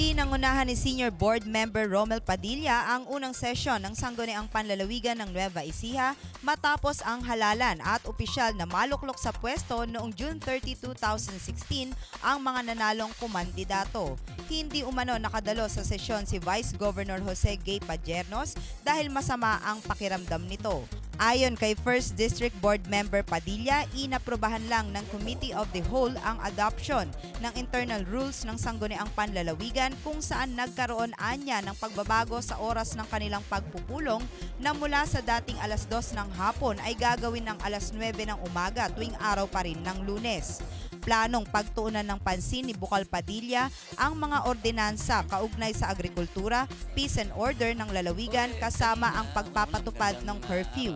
Pinangunahan ni Senior Board Member Romel Padilla ang unang sesyon ng Sangguniang Panlalawigan ng Nueva Ecija matapos ang halalan at opisyal na maluklok sa pwesto noong June 30, 2016 ang mga nanalong kumandidato. Hindi umano nakadalo sa sesyon si Vice Governor Jose Gay Pajernos dahil masama ang pakiramdam nito. Ayon kay First District Board Member Padilla, inaprobahan lang ng Committee of the Whole ang adoption ng internal rules ng Sangguniang Panlalawigan kung saan nagkaroon anya ng pagbabago sa oras ng kanilang pagpupulong na mula sa dating alas 2 ng hapon ay gagawin ng alas 9 ng umaga tuwing araw pa rin ng lunes. Planong pagtuunan ng pansin ni Bukal Padilla ang mga ordinansa kaugnay sa agrikultura, peace and order ng lalawigan kasama ang pagpapatupad ng curfew.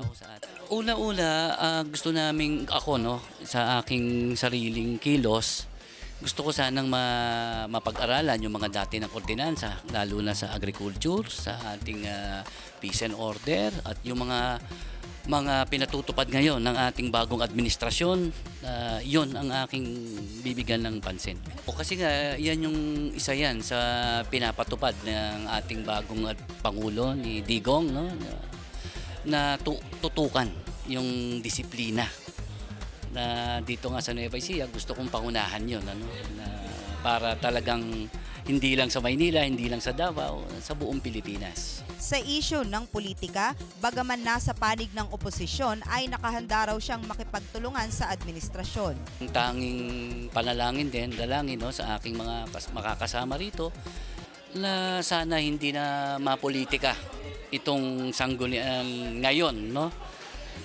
Una-una, ah, gusto naming ako no, sa aking sariling kilos, gusto ko sanang ma- mapag-aralan yung mga dati ng ordinansa, lalo na sa agriculture, sa ating ah, peace and order, at yung mga mga pinatutupad ngayon ng ating bagong administrasyon, ah, yun ang aking bibigyan ng pansin. O kasi nga, yan yung isa yan sa pinapatupad ng ating bagong at Pangulo ni Digong, no? na tu- tutukan yung disiplina na dito nga sa Nueva Ecija gusto kong pangunahan yon ano na para talagang hindi lang sa Maynila, hindi lang sa Davao, sa buong Pilipinas. Sa issue ng politika, bagaman nasa panig ng oposisyon ay nakahanda raw siyang makipagtulungan sa administrasyon. Ang tanging panalangin din, dalangin no, sa aking mga kas- makakasama rito na sana hindi na mapolitika itong sanggunian ngayon no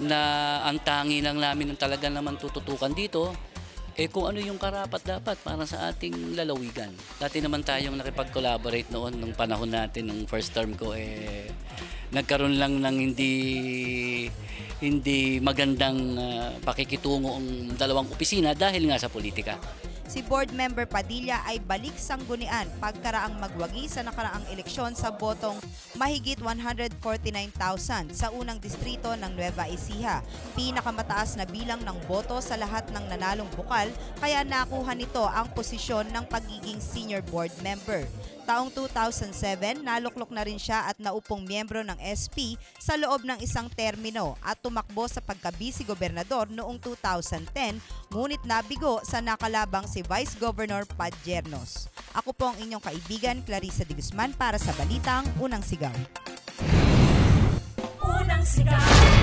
na ang tangi lang namin ng talaga naman tututukan dito eh kung ano yung karapat dapat para sa ating lalawigan. Dati naman tayong nakipag-collaborate noon nung panahon natin nung first term ko eh nagkaroon lang ng hindi hindi magandang ah, pakikitungo ang dalawang opisina dahil nga sa politika. Si board member Padilla ay balik sanggunian pagkaraang magwagi sa nakaraang eleksyon sa botong mahigit 149,000 sa unang distrito ng Nueva Ecija. Pinakamataas na bilang ng boto sa lahat ng nanalong bukal kaya nakuha nito ang posisyon ng pagiging senior board member. Taong 2007, naluklok na rin siya at naupong miyembro ng SP sa loob ng isang termino at tumakbo sa pagkabisi gobernador noong 2010 ngunit nabigo sa nakalabang si Vice Governor Padjernos. Ako po ang inyong kaibigan Clarissa de Guzman para sa Balitang Unang Sigaw. Unang sigaw